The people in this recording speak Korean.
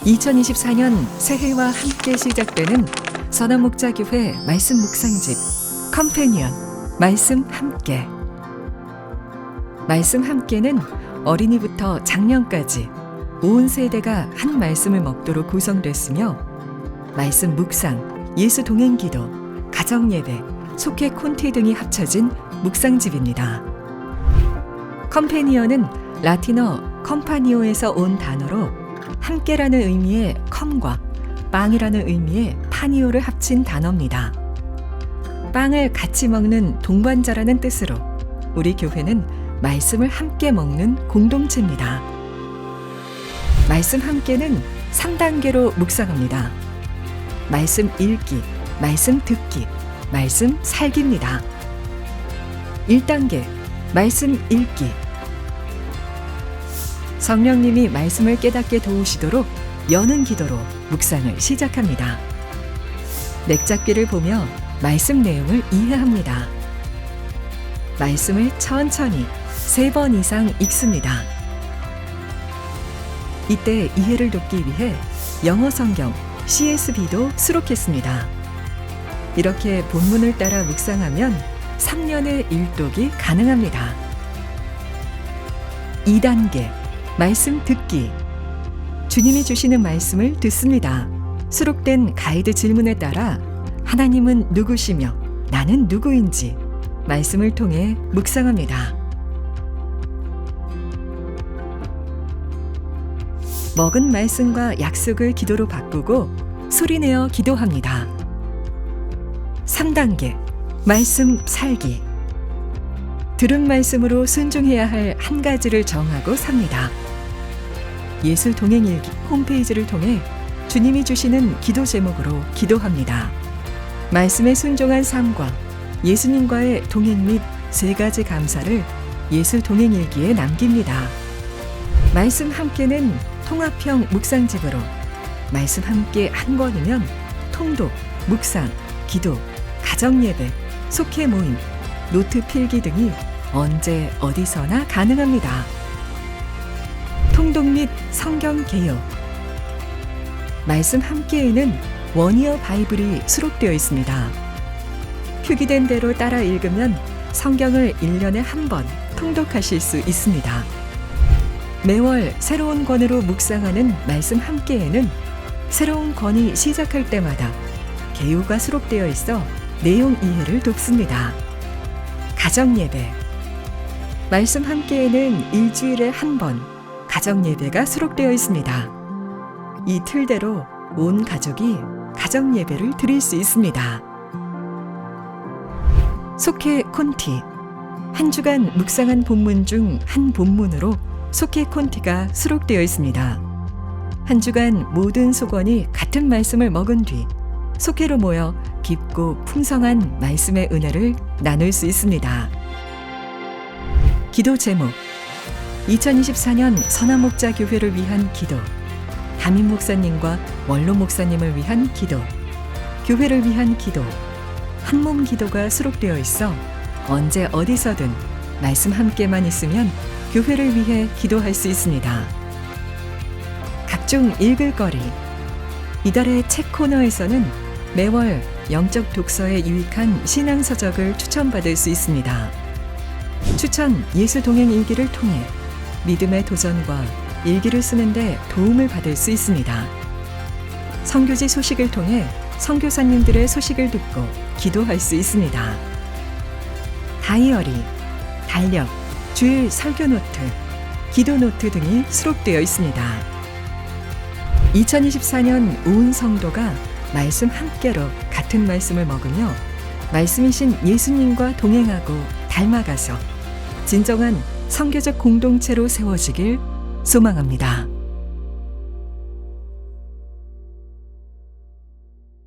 2024년 새해와 함께 시작되는 선화목자교회 말씀 묵상집 컴패니언 말씀 함께 말씀 함께는 어린이부터 장년까지 온 세대가 한 말씀을 먹도록 구성됐으며 말씀 묵상, 예수 동행 기도, 가정 예배, 속회 콘티 등이 합쳐진 묵상집입니다. 컴패니언은 라틴어 컴파니오에서 온 단어로 함께라는 의미의 컴과 빵이라는 의미의 파니오를 합친 단어입니다. 빵을 같이 먹는 동반자라는 뜻으로 우리 교회는 말씀을 함께 먹는 공동체입니다. 말씀 함께는 3단계로 묵상합니다. 말씀 읽기, 말씀 듣기, 말씀 살기입니다. 1단계, 말씀 읽기. 성령님이 말씀을 깨닫게 도우시도록 여는 기도로 묵상을 시작합니다. 맥잡기를 보며 말씀 내용을 이해합니다. 말씀을 천천히 세 번 이상 읽습니다. 이때 이해를 돕기 위해 영어 성경 CSB도 수록했습니다. 이렇게 본문을 따라 묵상하면 3년의 일독이 가능합니다. 2단계 말씀 듣기 주님이 주시는 말씀을 듣습니다. 수록된 가이드 질문에 따라 하나님은 누구시며 나는 누구인지 말씀을 통해 묵상합니다. 먹은 말씀과 약속을 기도로 바꾸고 소리내어 기도합니다. 3단계 말씀 살기 들은 말씀으로 순종해야 할 한 가지를 정하고 삽니다. 예술 동행일기 홈페이지를 통해 주님이 주시는 기도 제목으로 기도합니다. 말씀에 순종한 삶과 예수님과의 동행 및 세 가지 감사를 예술 동행일기에 남깁니다. 말씀 함께는 통합형 묵상집으로 말씀 함께 한 권이면 통독, 묵상, 기도, 가정예배, 속회 모임, 노트 필기 등이 언제 어디서나 가능합니다. 통독 및 성경 개요 말씀 함께에는 원이어 바이블이 수록되어 있습니다. 표기된 대로 따라 읽으면 성경을 1년에 한 번 통독하실 수 있습니다. 매월 새로운 권으로 묵상하는 말씀 함께에는 새로운 권이 시작할 때마다 개요가 수록되어 있어 내용 이해를 돕습니다. 가정 예배 말씀 함께에는 일주일에 한 번 가정 예배가 수록되어 있습니다. 이 틀대로 온 가족이 가정 예배를 드릴 수 있습니다. 속회 콘티 한 주간 묵상한 본문 중 한 본문으로 속회 콘티가 수록되어 있습니다. 한 주간 모든 속원이 같은 말씀을 먹은 뒤 속회로 모여 깊고 풍성한 말씀의 은혜를 나눌 수 있습니다. 기도 제목. 2024년 선화목자 교회를 위한 기도. 담임 목사님과 원로 목사님을 위한 기도. 교회를 위한 기도. 한 몸 기도가 수록되어 있어 언제 어디서든 말씀 함께만 있으면 교회를 위해 기도할 수 있습니다. 각종 읽을 거리. 이달의 책 코너에서는 매월 영적 독서에 유익한 신앙 서적을 추천받을 수 있습니다. 추천 예수 동행 일기를 통해 믿음의 도전과 일기를 쓰는데 도움을 받을 수 있습니다. 선교지 소식을 통해 선교사님들의 소식을 듣고 기도할 수 있습니다. 다이어리, 달력, 주일 설교 노트, 기도 노트 등이 수록되어 있습니다. 2024년 온 성도가 말씀 함께로 같은 말씀을 먹으며 말씀이신 예수님과 동행하고 닮아가서 진정한 성교적 공동체로 세워지길 소망합니다.